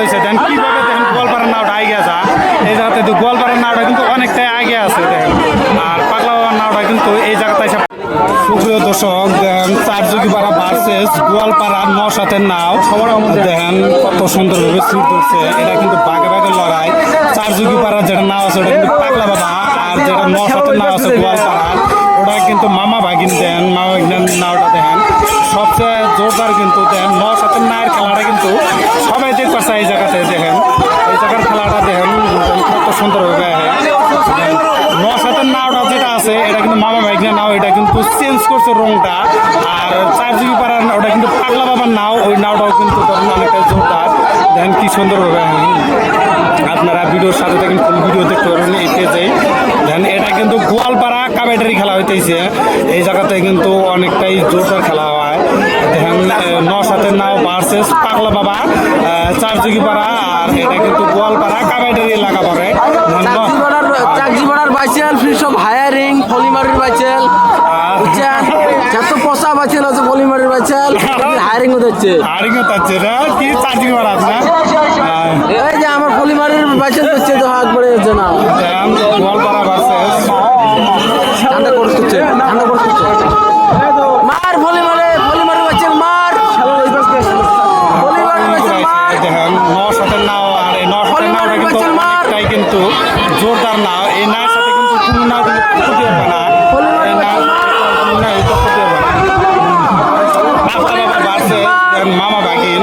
হয়েছে দেখেন কীভাবে দেখেন গোয়ালপাড়ার নাওটা আগে আছে এই জায়গাতে কিন্তু গোয়ালপাড়ার নাওটা কিন্তু অনেকটাই আগে আছে দেখেন আর পাগলা নাওটা কিন্তু এই জায়গাতে এসে সুপ্রিয় দর্শক দেখেন চারযোগী পাড়া ভার্সেস গোয়ালপাড়া ন সাথের নাও। দেখেন কত সুন্দরভাবে সুর ধরছে এটা কিন্তু বাঘে বাঘে লড়াই। চারযোগী পাড়ার যেটা নাও আছে, ওটা কিন্তু পাগলা বাবা। আর যেটা ন নাও আছে গোয়ালপাড়ার ওটা কিন্তু মামা ভাগিন, দেন, মামা ভাগিনের নাওটা দেখেন সবচেয়ে জোরদার কিন্তু দেখেন ন সাথের নায়ের খেলাটা কিন্তু পাচ্ছে এই জায়গাতে দেখেন। এই জায়গার খেলাটা দেখেন কত সুন্দরভাবে দেখেন ন সাথের নাওটা যেটা আছে, এটা কিন্তু মামা ভাইগনা নাও, এটা কিন্তু চেঞ্জ করছে রংটা। আর চার জিবি পাড়ার ওটা কিন্তু পাগলা বাবার নাও, ওই নাওটাও কিন্তু ধরুন অনেকটা জোরদার। দেখেন কি সুন্দরভাবে হ্যাঁ। আপনারা ভিডিওর সাথে দেখেন ফুল ভিডিও দেখতে পারবেন এই পেজেই দেন এটা কিন্তু গোয়ালপাড়া কাবাডি খেলা হইতেছে। এই জায়গাতে কিন্তু অনেকটাই জোরদার খেলা দেখেন ন সাথে নাও ভার্সেস পাগলা বাবা আহ, চার যুগি পাড়া আর এটা কিন্তু গোয়ালপাড়া এলাকা পড়ে। বাইচেল সব হায়ারিং ফলিমারির বুঝছেন? যত পচা বাইচেল আছে ফলিমারির বাইচেল হায়ারিং হচ্ছে তাচ্ছে না কি আপনার? এই যে আমার ফলিমারির বাইচেল হচ্ছে তো হাত পড়ে যাচ্ছে না। গোয়ালপাড়া ভার্সেস ঠান্ডা করে হচ্ছে ঠান্ডা করে হচ্ছে মার ফলিমারে ফলিমারির বাইচেল মার ফলিমারির বাইচেল মার দেখেন ন সাথে নাও আর এই ন সাথে নাওটা কিন্তু অনেকটাই কিন্তু জোরদার নাও এই নায়ের সাথে কিন্তু হবে না। এই না। মামা বাগিন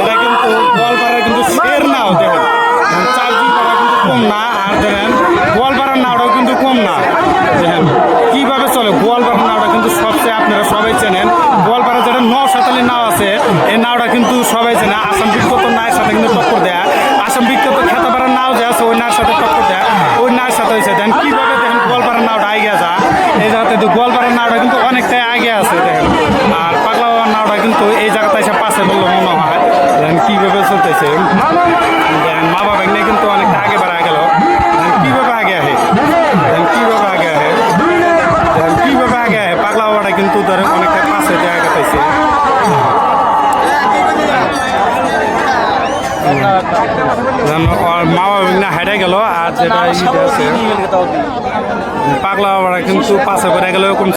এটা কিন্তু শের পাড়া কিন্তু কম না। আর দেখেন গোয়ালপাড়ার কিন্তু কম না। দেখেন, কীভাবে চলে? গোয়ালপাড়ার নাওটা কিন্তু সবচেয়ে আপনারা সবাই চেনেন। গোয়ালপাড়া যেটা ন সাতালি নাও আছে, এই নাওটা কিন্তু সবাই চেনে। আসাম বিখ্যাত নায়ের সাথে কিন্তু টক্কর দেয় আসাম বিখ্যাত খেতাপাড়ার নাও যে আছে ওই নায়ের সাথে টক্কর দেয় ওই নায়ের সাথে হয়েছে। দেখেন কীভাবে দেখেন গোয়ালপাড়ার নাওটা আগে আছে এই জায়গাতে কিন্তু গোয়ালপাড়ার নাওটা কিন্তু অনেকটাই আগে আছে, দেখেন। আর পাগলা নাওটা কিন্তু এই জায়গাতে এসে পাশে বললে মনে হয়। দেখেন কীভাবে চলতেছে? দেখেন মা বাবা নিয়ে কিন্তু অনেকটা আগে বাড়া গেল। দেখেন কীভাবে আগে আহে? দেখেন কীভাবে আগে আহে? দেখেন কীভাবে আগে আহে? পাগলা বাবাটা কিন্তু ধরেন অনেকটা পাশে জায়গা পাইছে মা গেল আর যেটা আছে পাগলা কিন্তু পাশে করে গেল এরকম